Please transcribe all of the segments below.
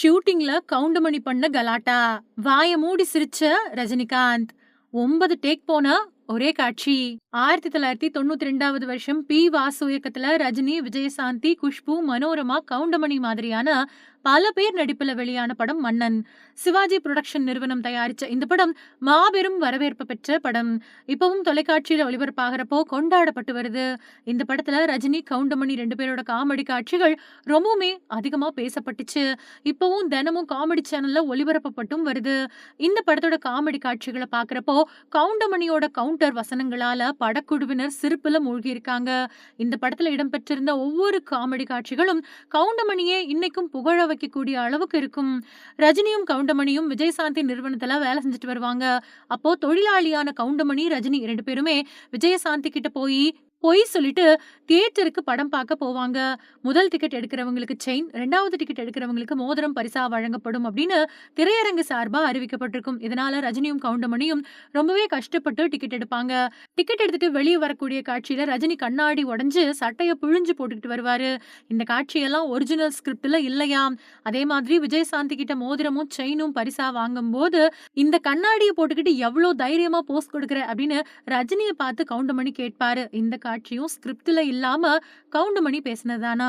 ஷூட்டிங்ல கவுண்டமணி பண்ண கலாட்டா. வாய மூடி சிரிச்ச ரஜினிகாந்த். ஒன்பது டேக் போன ஒரே காட்சி. ஆயிரத்தி தொள்ளாயிரத்தி தொண்ணூத்தி ரெண்டாவது வருஷம் பி வாசு இயக்கத்துல ரஜினி விஜயசாந்தி குஷ்பு மனோரமா கவுண்டமணி மாதிரியான பல பேர் நடிப்புல வெளியான படம் மன்னன். சிவாஜி புரொடக்ஷன் நிறுவனம் தயாரிச்ச இந்த படம் மாபெரும் வரவேற்பு பெற்ற படம். இப்பவும் தொலைக்காட்சியில ஒளிபரப்பாகிறப்போ கொண்டாடப்பட்டு வருது. இந்த படத்துல ரஜினி கவுண்டமணி ரெண்டு பேரோட காமெடி காட்சிகள் ரொம்பவுமே அதிகமா பேசப்பட்டுச்சு. இப்பவும் தினமும் காமெடி சேனல்ல ஒளிபரப்பப்பட்டும் வருது. இந்த படத்தோட காமெடி காட்சிகளை பாக்குறப்போ கவுண்டமணியோட கவுண்டர் வசனங்களால படக்குழுவினர் சிரிப்புல மூழ்கி இருக்காங்க இந்த படத்துல இடம்பெற்றிருந்த ஒவ்வொரு காமெடி காட்சிகளும் கவுண்டமணியே இன்னைக்கும் புகழ வைக்கக்கூடிய அளவுக்கு இருக்கும். ரஜினியும் கவுண்டமணியும் விஜயசாந்தி நிறுவனத்துல வேலை செஞ்சுட்டு வருவாங்க. அப்போ தொழிலாளியான கவுண்டமணி ரஜினி ரெண்டு பேருமே விஜயசாந்தி கிட்ட போய் பொய் சொல்லிட்டு தியேட்டருக்கு படம் பார்க்க போவாங்க. முதல் டிக்கெட் எடுக்கிறவங்களுக்கு செயின் ரெண்டாவது டிக்கெட் எடுக்கிறவங்களுக்கு மோதிரம் பரிசா வழங்கப்படும் அப்படின்னு திரையரங்கு சார்பாக அறிவிக்கப்பட்டிருக்கும். இதனால ரஜினியும் கவுண்டமணியும் ரொம்பவே கஷ்டப்பட்டு டிக்கெட் எடுப்பாங்க. டிக்கெட் எடுத்துட்டு வெளியே வரக்கூடிய காட்சியில ரஜினி கண்ணாடி உடஞ்சு சட்டையை புழிஞ்சு போட்டுக்கிட்டு வருவாரு. இந்த காட்சியெல்லாம் ஒரிஜினல் ஸ்கிரிப்ட்ல இல்லையாம் அதே மாதிரி விஜயசாந்தி கிட்ட மோதிரமும் செயினும் பரிசா வாங்கும் போது இந்த கண்ணாடியை போட்டுக்கிட்டு எவ்வளோ தைரியமா போஸ்ட் கொடுக்குற அப்படின்னு ரஜினியை பார்த்து கவுண்டமணி கேட்பாரு. இந்த காட்சியும் ஸ்கிரிப்டில் இல்லாம கவுண்டமணி பேசினதானா?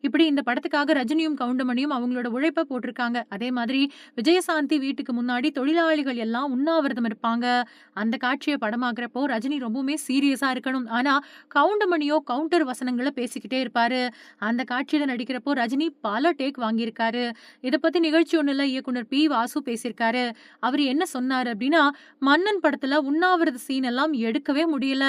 இப்படி இந்த படத்துக்காக ரஜினியும் கவுண்டமணியும் அவங்களோட உழைப்பை போட்டிருக்காங்க. அதே மாதிரி விஜயசாந்தி வீட்டுக்கு முன்னாடி தொழிலாளிகள் எல்லாம் உண்ணாவிரதம் இருப்பாங்க. அந்த காட்சியை படமாக்குறப்போ ரஜினி ரொம்பவுமே சீரியஸா இருக்கணும். ஆனா கவுண்டமணியோ கவுண்டர் வசனங்களை பேசிக்கிட்டே இருப்பாரு. அந்த காட்சியில நடிக்கிறப்போ ரஜினி பல டேக் வாங்கியிருக்காரு. இதை பத்தி நிகழ்ச்சி ஒன்றில் இயக்குனர் பி வாசு பேசியிருக்காரு. அவர் என்ன சொன்னாரு அப்படின்னா மன்னன் படத்துல உண்ணாவிரத சீன் எல்லாம் எடுக்கவே முடியல.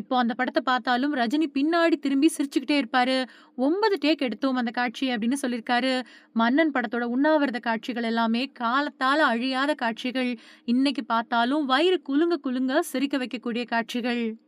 இப்போ அந்த படத்தை பார்த்தாலும் ரஜினி பின்னாடி திரும்பி சிரிச்சுக்கிட்டே இருப்பாரு. ஒன்பது டேக் எடுத்தோம் அந்த காட்சி அப்படின்னு சொல்லியிருக்காரு. மன்னன் படத்தோட உண்ணாவிரத காட்சிகள் எல்லாமே காலத்தால் அழியாத காட்சிகள். இன்னைக்கு பார்த்தாலும் வயிறு குலுங்க குலுங்க சிரிக்க வைக்கக்கூடிய காட்சிகள்.